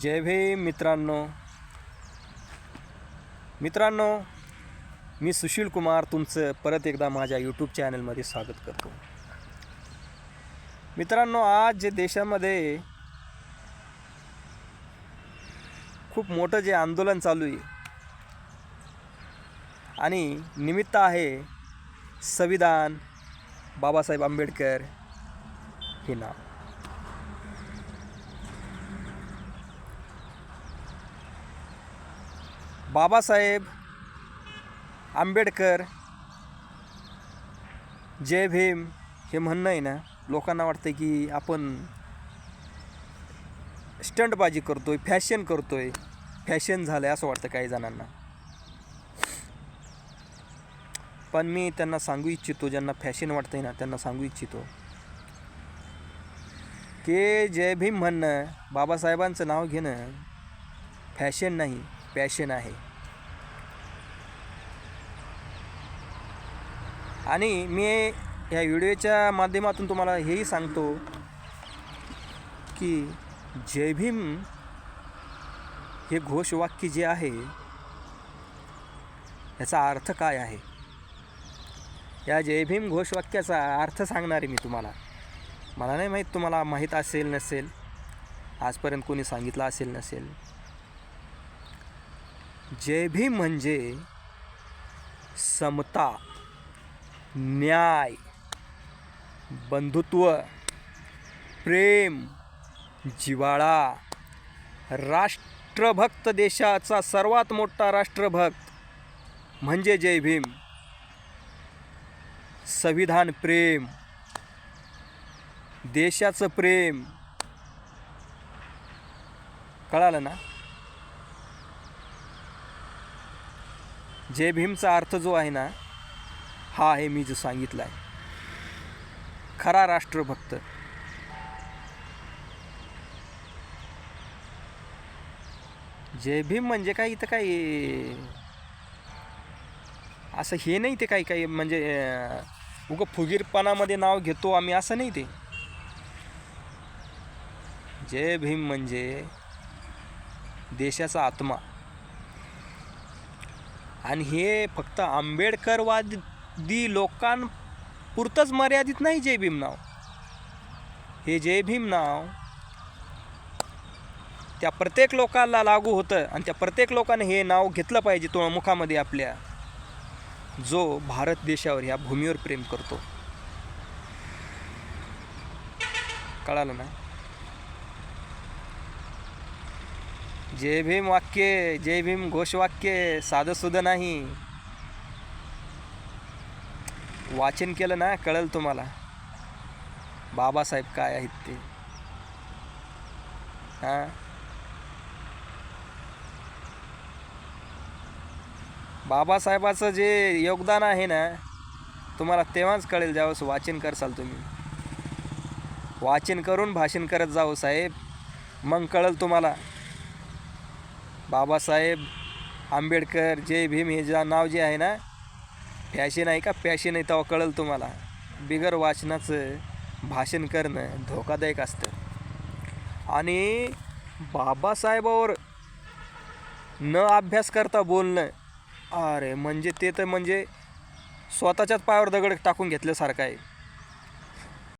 जय भीम मित्रांनो. मित्रांनो मी सुशील कुमार तुमचं परत एकदा माझ्या यूट्यूब चॅनलमध्ये स्वागत करतो. मित्रांनो आज जे देशामध्ये खूप मोठं जे आंदोलन चालू आहे आणि निमित्त आहे संविधान बाबासाहेब आंबेडकर हे नाव. बाबासाहेब आंबेडकर जय भीम हे म्हणणं आहे ना लोकांना वाटतं की आपण स्टंटबाजी करतोय फॅशन करतोय फॅशन झालं आहे असं वाटतं काही जणांना. पण मी त्यांना सांगू इच्छितो ज्यांना फॅशन वाटतंय ना त्यांना सांगू इच्छितो की जय भीम म्हणणं बाबासाहेबांचं नाव घेणं फॅशन नाही पॅशन आहे. आणि मी या व्हिडिओच्या माध्यमातून तुम्हाला हेही सांगतो की जय भीम हे घोषवाक्य जे आहे याचा अर्थ काय आहे? या जय भीम घोषवाक्याचा अर्थ सांगणार आहे मी तुम्हाला. मला नाही माहीत तुम्हाला माहीत असेल नसेल आजपर्यंत कोणी सांगितलं असेल नसेल. जय भीम म्हणजे समता. न्याय बंधुत्व प्रेम जिवाळा राष्ट्रभक्त देशाचा सर्वात मोठा राष्ट्रभक्त म्हणजे जय भीम. संविधान प्रेम देशाचं प्रेम. कळालं ना? जय भीमचा अर्थ जो आहे ना हा आहे मी जो सांगितला आहे. खरा राष्ट्रभक्त. जय भीम म्हणजे काय इथं काही असं हे नाही ते काही काही म्हणजे उगं फुगीरपणामध्ये नाव घेतो आम्ही असं नाही ते. जय भीम म्हणजे देशाचा आत्मा. आणि हे फक्त आंबेडकरवादी दी लोकांपुरतंच मर्यादित नाही जय भीम नाव हे जय भीम नाव त्या प्रत्येक लोकांना लागू होतं आणि त्या प्रत्येक लोकांनी हे नाव घेतलं पाहिजे तो मुखामध्ये आपल्या. जो भारत देशावर ह्या भूमीवर प्रेम करतो. कळालं ना? जय भीम वाक्य जय भीम घोषवाक्य साधं सुधं नाही. वाचन केलं ना कळेल तुम्हाला? बाबासाहेब काय आहेत ते? हां? बाबासाहेबाचं जे योगदान आहे ना तुम्हाला तेव्हाच कळेल ज्यावेळेस वाचन करसाल तुम्ही. वाचन करून भाषण करत जाऊ साहेब. मग कळेल तुम्हाला. बाबासाहेब आंबेडकर जय भीम हे जे नाव जे आहे ना फॅशन आहे का? पॅशन आहे तेव्हा कळेल तुम्हाला. बिगर वाचनाचं भाषण करणं धोकादायक असतं. आणि बाबासाहेबावर न अभ्यास करता बोलणं अरे म्हणजे ते तर म्हणजे स्वतःच्याच पायावर दगड टाकून घेतल्यासारखं आहे.